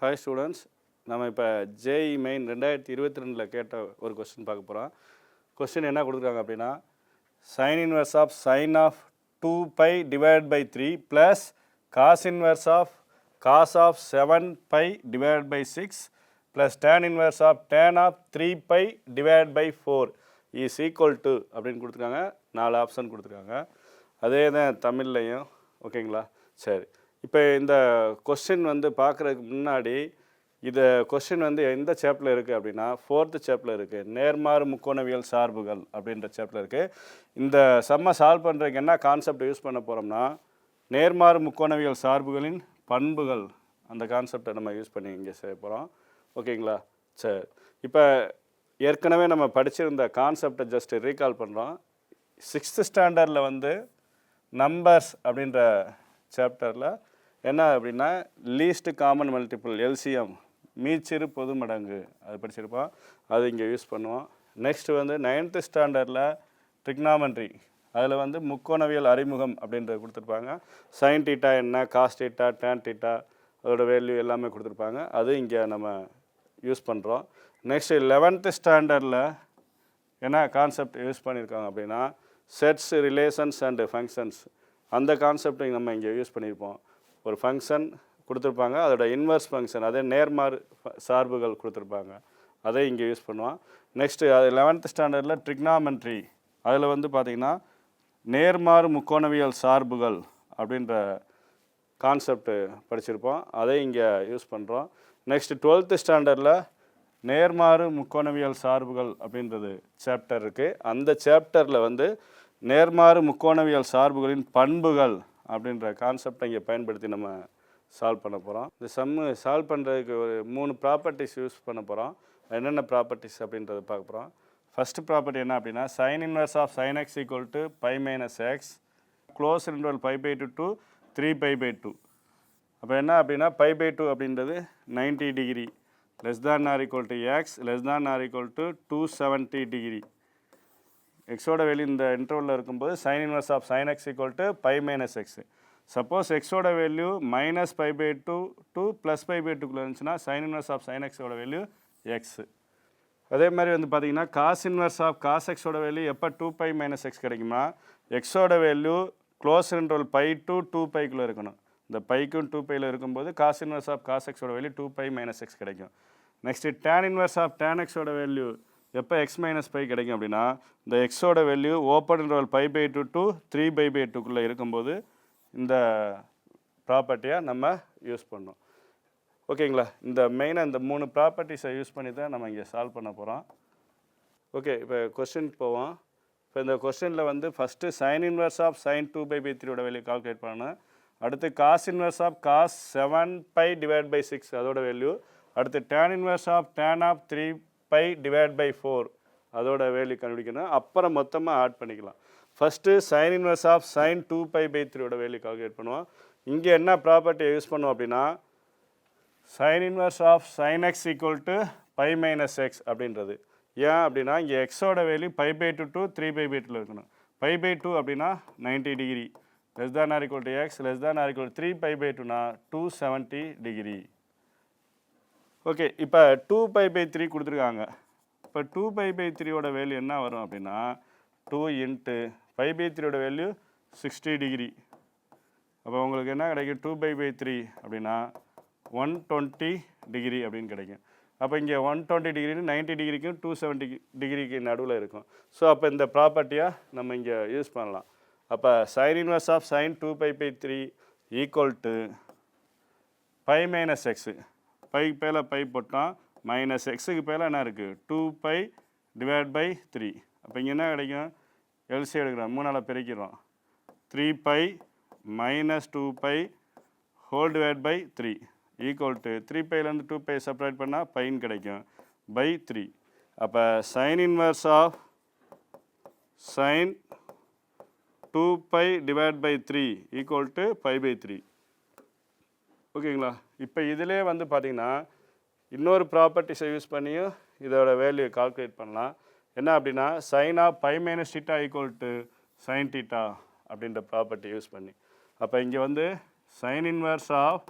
Hi students நம்ம இப்போ JE main ரெண்டாயிரத்தி இருபத்தி ரெண்டில் கேட்ட ஒரு கொஸ்டின் பார்க்க போகிறோம் கொஸ்டின் என்ன கொடுத்துருக்காங்க அப்படின்னா sine inverse of sine of two pi divide by three plus cos inverse of cos of seven pi divide by six plus tan inverse of tan of three pi divide by four is equal to அப்படின்னு கொடுத்துருக்காங்க. நாலு option கொடுத்துருக்காங்க. அதே தான் தமிழ்லையும். ஓகேங்களா சரி. இப்போ இந்த கொஸ்டின் வந்து பார்க்குறதுக்கு முன்னாடி இது கொஸ்டின் வந்து எந்த சேப்பில் இருக்குது அப்படின்னா ஃபோர்த்து சேப்பில் இருக்குது நேர்மாறு முக்கோணவியல் சார்புகள் அப்படின்ற சேப்பில் இருக்குது இந்த செம்ம சால்வ் பண்ணுறதுக்கு என்ன கான்செப்ட் யூஸ் பண்ண போகிறோம்னா நேர்மாறு முக்கோணவியல் சார்புகளின் பண்புகள் அந்த கான்செப்டை நம்ம யூஸ் பண்ணி இங்கே செய்ய போகிறோம் ஓகேங்களா சரி. இப்போ ஏற்கனவே நம்ம படிச்சிருந்த கான்செப்டை ஜஸ்ட் ரீகால் பண்ணுறோம் சிக்ஸ்த்து ஸ்டாண்டர்டில் வந்து நம்பர்ஸ் அப்படின்ற சாப்டரில் என்ன அப்படின்னா லீஸ்ட் காமன் மல்டிபிள் எல்சிஎம் மீச்சிறு பொது மடங்கு. அது படிச்சிருப்போம். அது இங்கே யூஸ் பண்ணுவோம். நெக்ஸ்ட் வந்து நைன்த்து ஸ்டாண்டர்டில் ட்ரிக்னாமெண்ட்ரி அதில் வந்து முக்கோணவியல் அறிமுகம் அப்படின்றது கொடுத்துருப்பாங்க. சைன் டீட்டா என்ன காஸ் டீட்டா டேன் டீட்டா அதோட வேல்யூ எல்லாமே கொடுத்துருப்பாங்க. அது இங்கே நம்ம யூஸ் பண்ணுறோம் நெக்ஸ்ட் லெவன்த்து ஸ்டாண்டர்டில் என்ன கான்செப்ட் யூஸ் பண்ணியிருக்காங்க அப்படின்னா செட்ஸ் ரிலேஷன்ஸ் அண்டு ஃபங்க்ஷன்ஸ் அந்த கான்செப்டை நம்ம இங்கே யூஸ் பண்ணியிருப்போம் ஒரு ஃபங்க்ஷன் கொடுத்துருப்பாங்க. அதோட இன்வர்ஸ் ஃபங்க்ஷன் அதே நேர்மாறு சார்புகள் கொடுத்துருப்பாங்க. அதை இங்கே யூஸ் பண்ணுவோம் நெக்ஸ்ட்டு அது லெவன்த் ஸ்டாண்டர்டில் ட்ரிக்னாமெண்ட்ரி அதில் வந்து பார்த்திங்கன்னா நேர்மாறு முக்கோணவியல் சார்புகள் அப்படின்ற கான்செப்ட் படிச்சிருப்போம். அதை இங்கே யூஸ் பண்ணுறோம் நெக்ஸ்ட் டுவெல்த்து ஸ்டாண்டர்டில் நேர்மாறு முக்கோணவியல் சார்புகள் அப்படின்றது சாப்டர் இருக்குது அந்த சாப்டரில் வந்து நேர்மாறு முக்கோணவியல் சார்புகளின் பண்புகள் அப்படின்ற கான்செப்டை இங்கே பயன்படுத்தி நம்ம சால்வ் பண்ண போகிறோம் இந்த சம்மு சால்வ் பண்ணுறதுக்கு ஒரு மூணு ப்ராப்பர்ட்டிஸ் யூஸ் பண்ண போகிறோம் என்னென்ன ப்ராப்பர்ட்டிஸ் அப்படின்றத பார்க்க போகிறோம் ஃபஸ்ட்டு ப்ராப்பர்ட்டி என்ன அப்படின்னா sine inverse of sine x equal to pi minus x close interval pi by two to three pi by two அப்போ என்ன அப்படின்னா பை பை டூ அப்படின்றது 90 degree less than or equal to x less than or equal to two seventy degree எக்ஸோட value இந்த இன்டர்வலில் இருக்கும்போது sine inverse of sine x equal to pi minus x suppose எக்ஸோட value minus pi by two to plus pi by டூக்குள்ளே இருந்துச்சுன்னா sine inverse of sine எக்ஸோட value x அதே மாதிரி வந்து பார்த்தீங்கன்னா காஸ் இன்வர்ஸ் ஆஃப் காஸ் எக்ஸோட வேல்யூ எப்போ two pi minus x கிடைக்குமா எக்ஸோட value close interval pi to two பைக்குள்ளே இருக்கணும். இந்த பைக்கும் டூ பையில் இருக்கும்போது காஸ் இன்வர்ஸ் ஆஃப் காஸ் எக்ஸோட value two pi minus x கிடைக்கும். Next tan inverse of tan எக்ஸோட வேல்யூ எப்போ எக்ஸ் மைனஸ் பை கிடைக்கும் அப்படின்னா இந்த எக்ஸோட value open interval pi by two to three pi by டூக்குள்ளே இருக்கும்போது இந்த ப்ராப்பர்ட்டியை நம்ம யூஸ் பண்ணோம் ஓகேங்களா இந்த மெயினாக இந்த மூணு ப்ராப்பர்ட்டிஸை யூஸ் பண்ணி தான் நம்ம இங்கே சால்வ் பண்ண போகிறோம் ஓகே இப்போ கொஸ்டின் போவோம். இப்போ இந்த கொஸ்டினில் வந்து first sine inverse of sine two pi by த்ரீயோட வேல்யூ கால்குலேட் பண்ணணும். அடுத்து cos inverse of cos seven pi divide by six அதோட வேல்யூ அடுத்து tan inverse of tan of three pi divide by four அதோட வேல்யூ கண்டுபிடிக்கணும் அப்புறம் மொத்தமாக add பண்ணிக்கலாம். First sine inverse of sine two pi by த்ரீயோட வேல்யூ கால்குலேட் பண்ணுவோம். இங்கே என்ன ப்ராப்பர்ட்டியை யூஸ் பண்ணுவோம் அப்படின்னா sine inverse of sine x equal to pi minus x அப்படின்றது. ஏன் அப்படின்னா இங்கே எக்ஸோட value pi by two to three pi by டூவில் இருக்கணும். பை பை டூ அப்படின்னா 90 degree less than or equal to x less than or equal three pi by டூனா two seventy degree okay இப்போ டூ பை பை த்ரீ கொடுத்துருக்காங்க. இப்போ two pi by த்ரீயோட value என்ன வரும் அப்படின்னா டூ இன்ட்டு பை பை த்ரீயோட வேல்யூ சிக்ஸ்டி டிகிரி அப்போ உங்களுக்கு என்ன கிடைக்கும்? டூ பை பை த்ரீ அப்படின்னா ஒன் டுவெண்ட்டி டிகிரி அப்படின்னு கிடைக்கும். அப்போ இங்கே ஒன் டுவெண்ட்டி டிகிரின்னு நைன்ட்டி டிகிரிக்கும் டூ செவன்ட்டி டிகிரிக்கு நடுவில் இருக்கும். ஸோ அப்போ இந்த ப்ராப்பர்ட்டியாக நம்ம இங்கே யூஸ் பண்ணலாம். அப்போ sine inverse of sine two pi by three equal to pi minus x bike பேல பை போட்டோம் மைனஸ் எக்ஸுக்கு பேல என்ன இருக்குது two pi divide by three அப்போ இங்கே என்ன கிடைக்கும்? எல்சி எடுக்கிறோம். மூணால் பிரிக்கிறோம். Three pi minus two pi whole divide by three equal to three பைலேருந்து two pi separate பண்ணால் பைன்னு கிடைக்கும். பை த்ரீ அப்போ sine inverse of sine two pi divide by three equal to pi by three ஓகேங்களா? இப்போ இதிலே வந்து பார்த்தீங்கன்னா இன்னொரு ப்ராப்பர்ட்டிஸை யூஸ் பண்ணியும் இதோட வேல்யூ கால்குலேட் பண்ணலாம். என்ன அப்படின்னா sine of pi minus theta equal to sine theta அப்படின்ற ப்ராப்பர்ட்டி யூஸ் பண்ணி. அப்போ இங்கே வந்து sine inverse of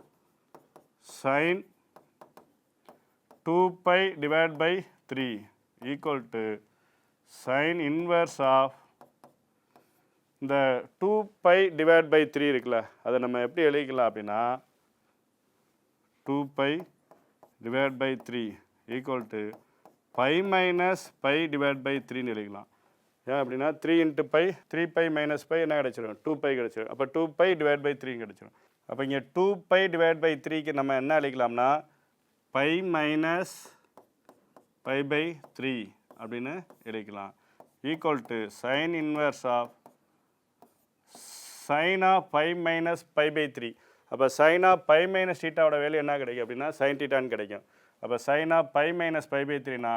sine two pi divide by three equal to sine inverse of இந்த two pi divide by three இருக்குல்ல அதை நம்ம எப்படி எழுதிக்கலாம் அப்படின்னா two pi divide by three equal to pi minus pi divide by த்ரீன்னு எழுதிக்கலாம். ஏன் அப்படின்னா three into pi three pi minus pi என்ன கிடச்சிரும்? டூ பை கிடச்சிரும். அப்போ two pi divide by three கிடச்சிரும். அப்போ இங்கே டூ பை டிவைட் பை த்ரீக்கு நம்ம என்ன அழைக்கலாம்னா pi minus pi by three அப்படின்னு எழுதிக்கலாம். Equal to sine inverse of sine of pi minus pi by three அப்போ சைனா பை மைனஸ் டீட்டாவோட வேல்யூ என்ன கிடைக்கும் அப்படின்னா சைன் டீட்டான்னு கிடைக்கும். அப்போ சைனா பை மைனஸ் பை பை த்ரீனா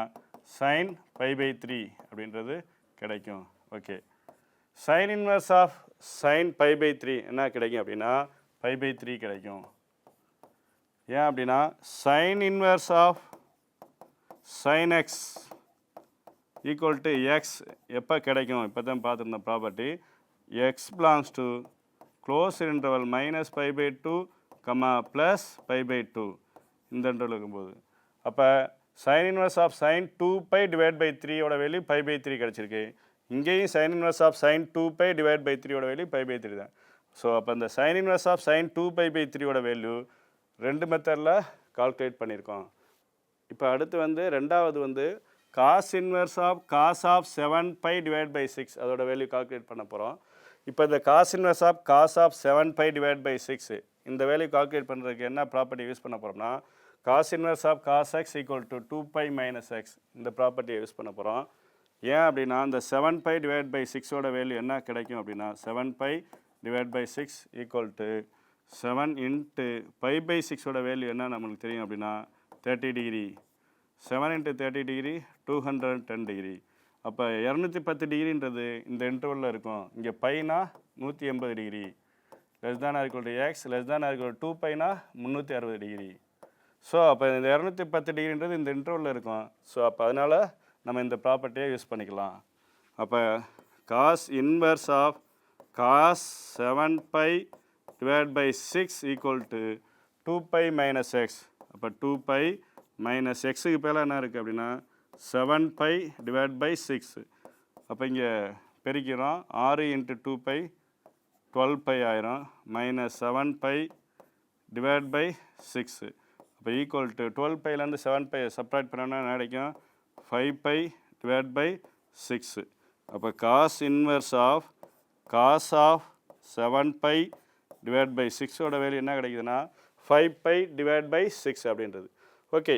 சைன் பை பை த்ரீ அப்படின்றது கிடைக்கும். Okay sine inverse of sine pi by three என்ன கிடைக்கும் அப்படின்னா பை பை த்ரீ கிடைக்கும். ஏன் அப்படின்னா sine inverse of sine x equal to x எப்போ கிடைக்கும்? இப்போ தான் பார்த்துருந்த property x belongs to close interval minus pi by two comma plus pi by two இந்த இன்டர்வல் இருக்கும்போது. அப்போ sine inverse of sine two pi divide by த்ரீயோட value pi by three கிடச்சிருக்கு. இங்கேயும் sine inverse of sine two pi divide by த்ரீயோட value pi by three தான். So அப்போ இந்த sine inverse of sine two pi by த்ரீயோட value ரெண்டு மெத்தடில் கால்குலேட் பண்ணியிருக்கோம். இப்போ அடுத்து வந்து ரெண்டாவது வந்து cos inverse of cos of seven pi divide by six அதோட வேல்யூ கால்குலேட் பண்ண போகிறோம் இப்போ இந்த cos inverse of cos of seven pi divide by six இந்த வேல்யூ கால்குலேட் பண்ணுறதுக்கு என்ன ப்ராப்பர்ட்டி யூஸ் பண்ண போகிறோம்னா cos inverse of cos x equal to two pi minus x இந்த ப்ராப்பர்ட்டியை யூஸ் பண்ண போகிறோம் ஏன் அப்படின்னா இந்த செவன் பை டிவைட் பை சிக்ஸோட வேல்யூ என்ன கிடைக்கும் அப்படின்னா seven pi divide by six equal to seven into pi by சிக்ஸோட value என்ன நம்மளுக்கு தெரியும் அப்படின்னா thirty degree seven into thirty degree two hundred ten degree அப்போ இரநூத்தி பத்து டிகிரின்றது இந்த இன்டர்வலில் இருக்கும். இங்கே பைனா நூற்றி எண்பது degree. Less than equal to x less than equal to பைனா முந்நூற்றி அறுபது டிகிரி. ஸோ அப்போ இந்த இரநூத்தி பத்து டிகிரின்றது இந்த இன்டர்வலில் இருக்கும். ஸோ அப்போ அதனால் நம்ம இந்த ப்ராப்பர்ட்டியை யூஸ் பண்ணிக்கலாம். அப்போ cos inverse of cos seven pi divide by six equal to two pi minus x அப்போ டூ பை மைனஸ் எக்ஸுக்கு பேலாக என்ன இருக்குது அப்படின்னா seven pi divide by six அப்போ இங்கே பெருக்கிறோம். ஆறு into two pi twelve pi ஆயிரும். Minus seven pi divide by six அப்போ ஈக்குவல் டு டுவெல் பைலேருந்து செவன் பை சப்ராக்ட் பண்ணோன்னா கிடைக்கும்? Five pi divide by six அப்போ cos inverse of cos of seven pi divide by சிக்ஸோட value என்ன கிடைக்குதுன்னா? Five pi divide by six அப்படின்றது. Okay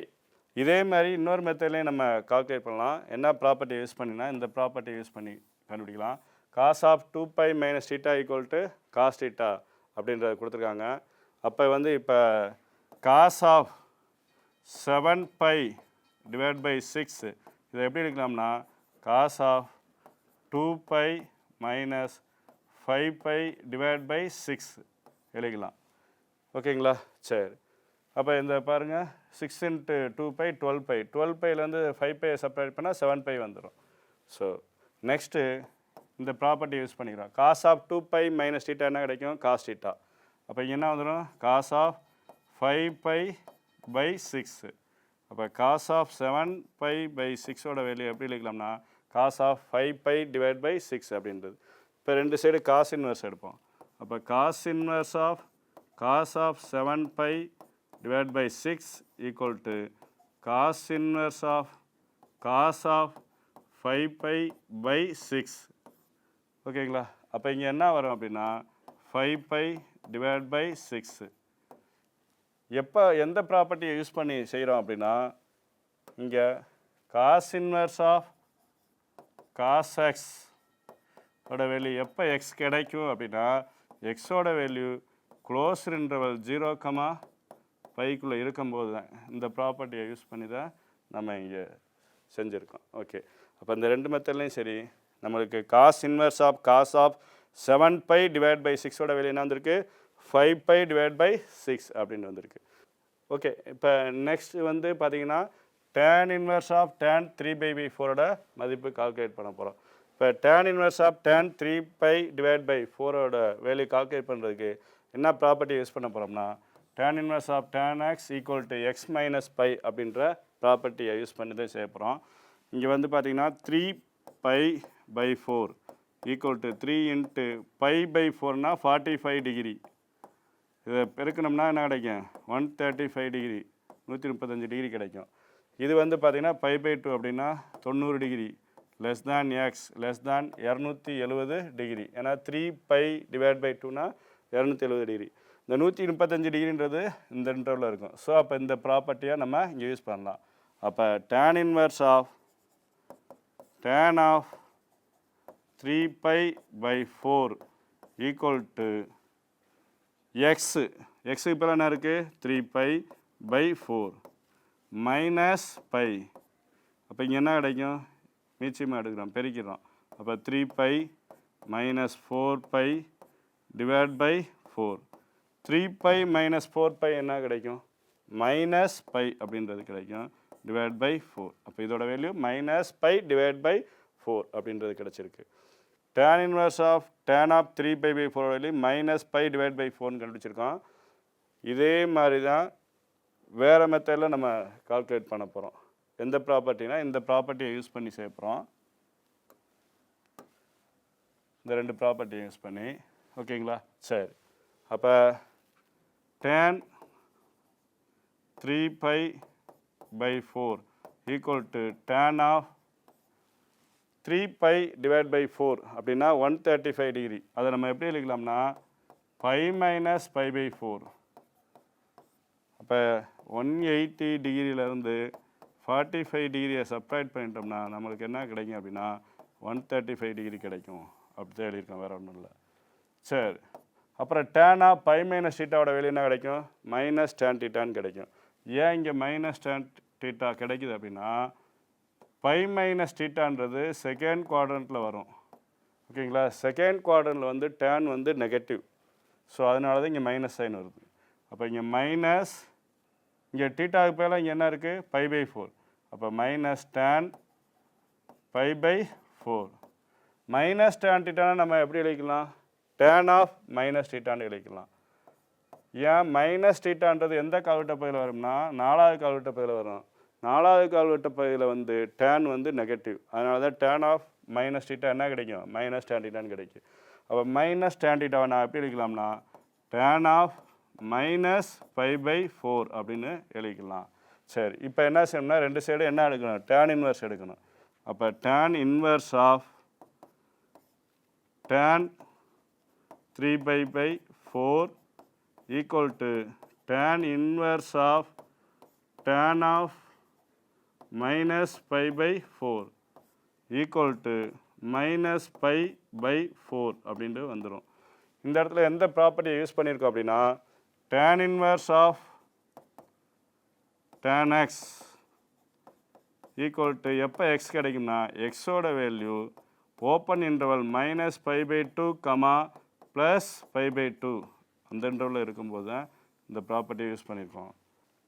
இதே மாதிரி இன்னொரு மெத்தட்லேயும் நம்ம கால்குலேட் பண்ணலாம். என்ன ப்ராப்பர்ட்டி யூஸ் பண்ணினா இந்த ப்ராப்பர்ட்டி யூஸ் பண்ணி கண்டுபிடிக்கலாம். Cos of two pi minus theta equal to cos theta அப்படின்றத கொடுத்துருக்காங்க. அப்போ வந்து இப்போ cos of seven pi divide by six இதை எப்படி எடுக்கலாம்னா cos of two pi minus five pi divide by six எழுதிக்கலாம். ஓகேங்களா சரி. அப்போ இந்த பாருங்கள் six into two pi twelve pi twelve பைலேருந்து five pi separate பண்ணால் செவன் பை வந்துடும் ஸோ நெக்ஸ்ட்டு இந்த ப்ராப்பர்ட்டி யூஸ் பண்ணிக்கிறோம். Cos of two pi minus theta என்ன கிடைக்கும்? காஸ் டீட்டா அப்போ இங்கே என்ன வந்துடும் cos of five pi by six அப்போ cos of seven pi by சிக்ஸோட value எப்படி எழுதிக்கலாம்னா cos of five pi divide by six அப்படின்றது. இப்போ ரெண்டு சைடு காஸ் இன்வெர்ஸ் எடுப்போம். அப்போ cos inverse of cos of seven pi divided pi six equal to cos inverse of cos of five pi by six ஓகேங்களா அப்போ இங்கே என்ன வரும் அப்படின்னா five pi divide by six எப்போ எந்த ப்ராப்பர்ட்டியை யூஸ் பண்ணி செய்கிறோம் அப்படின்னா இங்கே cos inverse of cos x ஓட வேல்யூ எப்போ எக்ஸ் கிடைக்கும் அப்படின்னா எக்ஸோட value close interval zero comma பைக்குள்ளே இருக்கும்போது தான் இந்த ப்ராப்பர்ட்டியை யூஸ் பண்ணி தான் நம்ம இங்கே செஞ்சுருக்கோம். ஓகே அப்போ இந்த ரெண்டு மெத்தட்லையும் சரி நம்மளுக்கு cos inverse of cos of seven pi divide by சிக்ஸோட வெளியே என்ன வந்திருக்கு? Five pi divide by six அப்படின்னு வந்திருக்கு. ஓகே இப்போ நெக்ஸ்ட் வந்து பார்த்தீங்கன்னா tan inverse of tan three pi by ஃபோரோட மதிப்பு கால்குலேட் பண்ண போகிறோம் இப்போ tan inverse of tan three pi divide by ஃபோரோட வேல்யூ கால்குலேட் பண்ணுறதுக்கு என்ன ப்ராப்பர்ட்டி யூஸ் பண்ண போகிறோம்னா tan inverse of tan x equal to x minus pi அப்படின்ற ப்ராப்பர்ட்டியை யூஸ் பண்ணி தான் செய்ய போகிறோம் இங்கே வந்து பார்த்தீங்கன்னா three pi by four equal to three into pi by ஃபோர்னால் forty five degree இதை பெருக்கணும்னா என்ன கிடைக்கும்? ஒன் தேர்ட்டி ஃபைவ் டிகிரி நூற்றி முப்பத்தஞ்சு டிகிரி கிடைக்கும். இது வந்து பார்த்தீங்கன்னா பை பை டூ அப்படின்னா தொண்ணூறு degree less than x less than இரநூத்தி எழுபது டிகிரி ஏன்னா த்ரீ பை டிவைட் பை டூனா இரநூத்தி எழுபது டிகிரி இந்த நூற்றி முப்பத்தஞ்சு டிகிரின்றது இந்த இன்டர்வில் இருக்கும். ஸோ அப்போ இந்த ப்ராப்பர்ட்டியாக நம்ம இங்கே யூஸ் பண்ணலாம். அப்போ tan inverse of tan of three pi by four equal to x எக்ஸுக்கு இப்போ என்ன இருக்குது three pi by four minus pi அப்போ இங்கே என்ன கிடைக்கும்? மீச்சமாக எடுக்கிறோம் பெருக்கிறோம் அப்போ three pi minus four pi divide by four three pi minus four pi என்ன கிடைக்கும்? மைனஸ் பை அப்படின்றது கிடைக்கும். Divide by four. அப்போ இதோட value minus pi divide by four அப்படின்றது கிடச்சிருக்கு. Tan inverse of tan of three pi by four value minus pi divide by ஃபோர்னு கண்டுபிடிச்சிருக்கோம். இதே மாதிரி தான் வேறு மெத்தடில் நம்ம கால்குலேட் பண்ண போகிறோம் எந்த ப்ராப்பர்ட்டினா இந்த ப்ராப்பர்ட்டியை யூஸ் பண்ணி செய்ய போகிறோம் இந்த ரெண்டு ப்ராப்பர்ட்டியை யூஸ் பண்ணி. ஓகேங்களா சரி. அப்போ tan three pi by four equal to tan of three pi divide by four அப்படின்னா ஒன் தேர்ட்டி ஃபைவ் டிகிரி அதை நம்ம எப்படி எழுதிக்கலாம்னா pi minus pi by four அப்போ ஒன் எயிட்டி டிகிரியிலேருந்து ஃபார்ட்டி ஃபைவ் டிகிரியை சப்ராக்ட் பண்ணிட்டோம்னா நம்மளுக்கு என்ன கிடைக்கும் அப்படின்னா ஒன் தேர்ட்டி ஃபைவ் டிகிரி கிடைக்கும். அப்படி தான் எழுதியிருக்கோம் வேறு ஒன்றும் இல்லை. சரி. அப்புறம் டேனா பை மைனஸ் டீட்டாவோட வெளியே என்ன கிடைக்கும்? மைனஸ் டேன் டீட்டான்னு கிடைக்கும். ஏன் இங்கே மைனஸ் டேன் டீட்டா கிடைக்குது அப்படின்னா பை மைனஸ் டீட்டான்றது செகண்ட் குவாட்ரண்ட்டில் வரும். ஓகேங்களா செகண்ட் குவாட்ரண்ட்டில் வந்து டேன் வந்து நெகட்டிவ் ஸோ அதனால தான் இங்கே மைனஸ் சைன் வருது. அப்போ இங்கே மைனஸ் இங்கே டீட்டாவுக்கு பேரில் இங்கே என்ன இருக்குது பை பை ஃபோர் அப்போ minus tan pi by four minus tan டீட்டானா நம்ம எப்படி எழுதிக்கலாம்? டேன் ஆஃப் மைனஸ் டீட்டான்னு எழுதிக்கலாம். ஏன் மைனஸ் டீட்டான்றது எந்த கால்வெட்ட பகுதியில் வரும்னா நாலாவது கால்வெட்ட பகுதியில் வரும். நாலாவது கால்வெட்ட பகுதியில் வந்து டேன் வந்து நெகட்டிவ் அதனால தான் டேன் ஆஃப் மைனஸ் டீட்டா என்ன கிடைக்கும்? மைனஸ் டேன் டீட்டான்னு கிடைக்கும். அப்போ மைனஸ் டேன் டீட்டாவை நான் எப்படி எழுதிக்கலாம்னா tan of minus five by four அப்படின்னு எழுதிக்கலாம். சரி இப்போ என்ன செய்யணும்னா ரெண்டு சைடு என்ன எடுக்கணும்? டேன் இன்வர்ஸ் எடுக்கணும். அப்போ tan inverse of tan three pi by four equal to tan inverse of tan of minus pi by four equal to minus pi by four அப்படின்ட்டு வந்துடும் இந்த இடத்துல எந்த ப்ராப்பர்ட்டியை யூஸ் பண்ணியிருக்கோம் அப்படின்னா tan inverse of tan x equal to எப்போ x கிடைக்கும்னா எக்ஸோட value open interval minus five pi two comma plus five pi two அந்த இன்டர்வில் இருக்கும்போது தான் இந்த ப்ராப்பர்ட்டியை யூஸ் பண்ணியிருக்கோம்.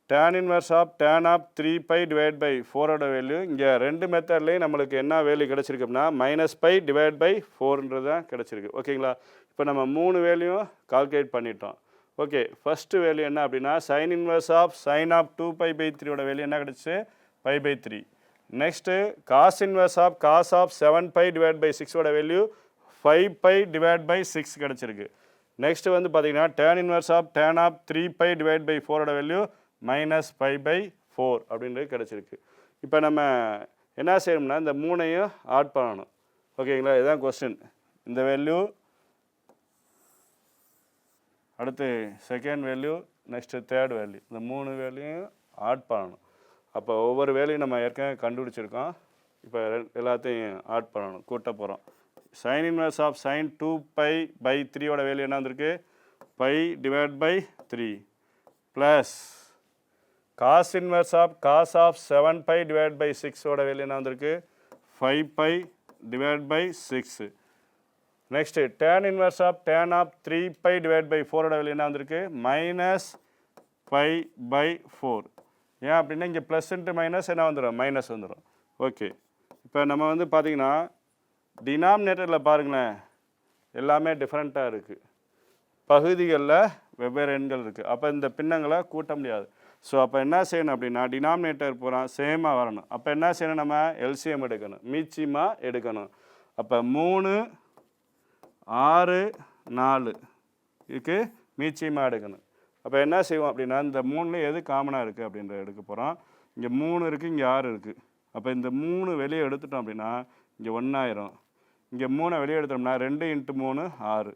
Tan inverse of tan of three pi divide by ஃபோரோட வேல்யூ இங்கே ரெண்டு மெத்தட்லேயும் நம்மளுக்கு என்ன வேல்யூ கிடச்சிருக்கு அப்படின்னா மைனஸ் பை டிவைட் பை ஃபோர்ன்றது தான் கிடச்சிருக்கு. ஓகேங்களா இப்போ நம்ம மூணு வேல்யூயும் கால்குலேட் பண்ணிட்டோம். ஓகே ஃபஸ்ட்டு வேல்யூ என்ன அப்படின்னா sine inverse of sine of two pi by த்ரீயோட வேல்யூ என்ன கிடச்சிச்சு pi by three next cos inverse of cos of seven pi divide by சிக்ஸோட value five pi divide by six கிடச்சிருக்கு. Next வந்து பார்த்தீங்கன்னா tan inverse of tan of three pi divide by ஃபோரோட value minus five pi by அப்படின்றது கிடச்சிருக்கு. இப்போ நம்ம என்ன செய்யணும்னா இந்த மூணையும் ஆட் பண்ணணும். ஓகேங்களா இதுதான் கொஸ்டின் இந்த வேல்யூ அடுத்து second value next third value இந்த மூணு வேல்யூயும் ஆட் பண்ணணும். அப்போ ஒவ்வொரு வேலையும் நம்ம ஏற்கனவே கண்டுபிடிச்சிருக்கோம். இப்போ எல்லாத்தையும் ஆட் பண்ணணும். கூட்ட போகிறோம் sine inverse of sine two pi by த்ரீயோட வேல்யூ என்ன வந்திருக்கு? Pi divide by three plus cos inverse of cos of seven pi divide by சிக்ஸோட value என்ன வந்திருக்கு? Five pi divide by six next tan inverse of tan of three pi divide by ஃபோரோட value என்ன வந்திருக்கு? Minus pi by four ஏன் அப்படின்னா இங்கே plus into minus என்ன வந்துடும் மைனஸ் வந்துடும் ஓகே இப்போ நம்ம வந்து பார்த்தீங்கன்னா டினாமினேட்டரில் பாருங்களேன் எல்லாமே டிஃப்ரெண்ட்டாக இருக்குது பகுதிகளில் வெவ்வேறு எண்கள் இருக்குது அப்போ இந்த பின்னங்களை கூட்ட முடியாது. ஸோ அப்போ என்ன செய்யணும் அப்படின்னா டினாமினேட்டர் பூரா சேமாக வரணும். அப்போ என்ன செய்யணும் நம்ம? எல்சிஎம் எடுக்கணும். மீச்சியமாக எடுக்கணும். அப்போ மூணு ஆறு நாலு. இதுக்கு மீச்சியமாக எடுக்கணும். அப்போ என்ன செய்வோம் அப்படின்னா இந்த மூணுல எது காமனாக இருக்குது அப்படின்ற எடுக்க போகிறோம் இங்கே மூணு இருக்குது இங்கே ஆறு இருக்குது அப்போ இந்த மூணு வெளியே எடுத்துட்டோம் அப்படின்னா இங்கே ஒன்றாயிரம் இங்கே மூணை வெளியே எடுத்தோம்னா ரெண்டு இன்ட்டு மூணு ஆறு.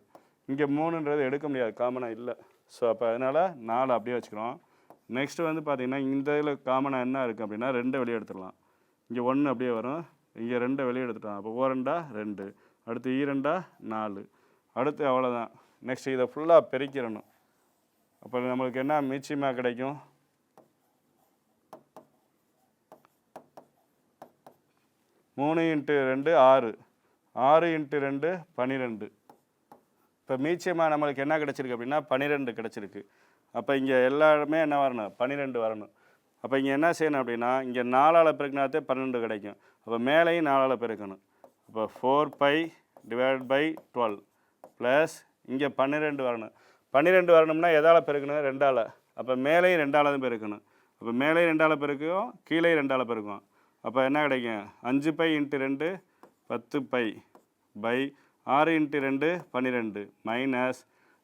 இங்கே மூணுன்றது எடுக்க முடியாது காமனாக இல்லை. ஸோ அப்போ அதனால் நாலு அப்படியே வச்சுக்கிறோம். நெக்ஸ்ட்டு வந்து பார்த்திங்கன்னா இந்த இதில் காமனாக என்ன இருக்குது அப்படின்னா ரெண்டை வெளியே எடுத்துடலாம். இங்கே ஒன்று அப்படியே வரும். இங்கே ரெண்டை வெளியே எடுத்துட்டோம். அப்போ ஓரெண்டா ரெண்டு. அடுத்து ஈரெண்டா நாலு. அடுத்து அவ்வளோதான் நெக்ஸ்ட் இதை ஃபுல்லாக பெருக்கிடணும். அப்போ நம்மளுக்கு என்ன? மீச்சியமாக கிடைக்கும். மூணு இன்ட்டு ரெண்டு ஆறு. ஆறு இன்ட்டு ரெண்டு பன்னிரெண்டு இப்போ மீச்சியமாக நம்மளுக்கு என்ன கிடச்சிருக்கு அப்படின்னா பன்னிரெண்டு கிடச்சிருக்கு. அப்போ இங்கே எல்லாருமே என்ன வரணும்? பன்னிரெண்டு வரணும். அப்போ இங்கே என்ன செய்யணும் அப்படின்னா இங்கே நாலால் பெருக்கினாத்தே பன்னெண்டு கிடைக்கும். அப்போ மேலேயும் நாலால் பெருக்கணும். அப்போ four pi divide by twelve plus இங்கே பன்னிரெண்டு வரணும். பன்னிரெண்டு வரணும்னா எதால் பெருக்கணும்? ரெண்டால். அப்போ மேலேயும் ரெண்டால் தான் பெருக்கணும். அப்போ மேலேயும் ரெண்டால் பெருக்கும் கீழே ரெண்டால் பெருக்கும் அப்போ என்ன கிடைக்கும்? அஞ்சு பை இன்ட்டு ரெண்டு பத்து பை பை ஆறு இன்ட்டு ரெண்டு பன்னிரெண்டு மைனஸ்.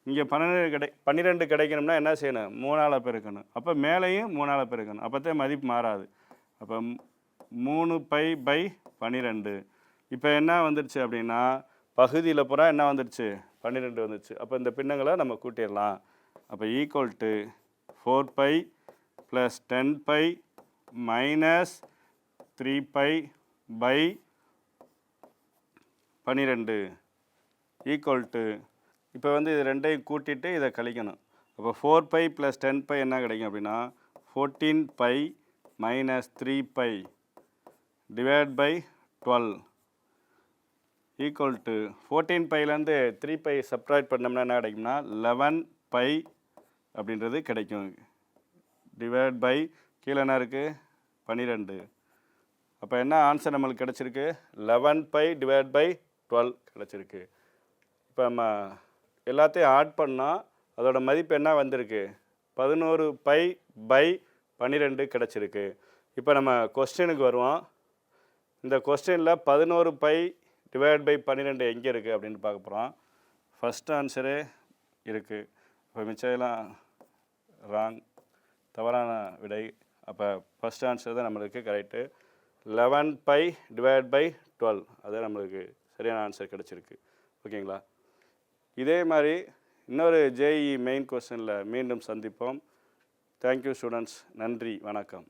இங்கே பன்னெண்டு கிடை பன்னிரெண்டு கிடைக்கணும்னா என்ன செய்யணும்? மூணால் பெருக்கணும். அப்போ மேலேயும் மூணால் பெருக்கணும். அப்போத்தே மதிப்பு மாறாது. அப்போ மூணு பை பை பன்னிரெண்டு. இப்போ என்ன வந்துடுச்சு அப்படின்னா பகுதியில் பூரா என்ன வந்துடுச்சு பன்னிரெண்டு வந்துடுச்சு அப்போ இந்த பின்னங்களை நம்ம கூட்டிடலாம். அப்போ equal to four pi plus ten pi minus three pi by பன்னிரெண்டு ஈக்குவல் டு இப்போ வந்து இது ரெண்டையும் கூட்டிட்டு இதை கழிக்கணும். அப்போ four pi plus ten pi என்ன கிடைக்கும் அப்படின்னா fourteen pi minus three pi divide by twelve equal to fourteen பைலேருந்து three pi subtract பண்ணோம்னா என்ன கிடைக்கும்னா லெவன் பை அப்படின்றது கிடைக்கும். டிவைட் பை கீழே என்ன இருக்குது பன்னிரெண்டு அப்போ என்ன ஆன்சர் நம்மளுக்கு கிடச்சிருக்கு? Eleven pi divide by twelve கிடச்சிருக்கு. இப்போ நம்ம எல்லாத்தையும் ஆட் பண்ணால் அதோட மதிப்பு என்ன வந்திருக்கு? பதினோரு பை பை பன்னிரெண்டு கிடச்சிருக்கு. இப்போ நம்ம கொஸ்டினுக்கு வருவோம். இந்த கொஸ்டினில் பதினோரு பை டிவைட் பை பன்னிரெண்டு எங்கே இருக்குது அப்படின்னு பார்க்க போகிறோம் ஃபஸ்ட் ஆன்சரே இருக்குது இப்போ மிச்சம்லாம் ராங் தவறான விடை. அப்போ ஃபஸ்ட் ஆன்சர் தான் நம்மளுக்கு correct eleven pi divide by twelve அது நம்மளுக்கு சரியான ஆன்சர் கிடச்சிருக்கு. ஓகேங்களா? இதே மாதிரி இன்னொரு ஜேஇ மெயின் கொஸ்டினில் மீண்டும் சந்திப்போம். தேங்க்யூ ஸ்டூடெண்ட்ஸ் நன்றி வணக்கம்.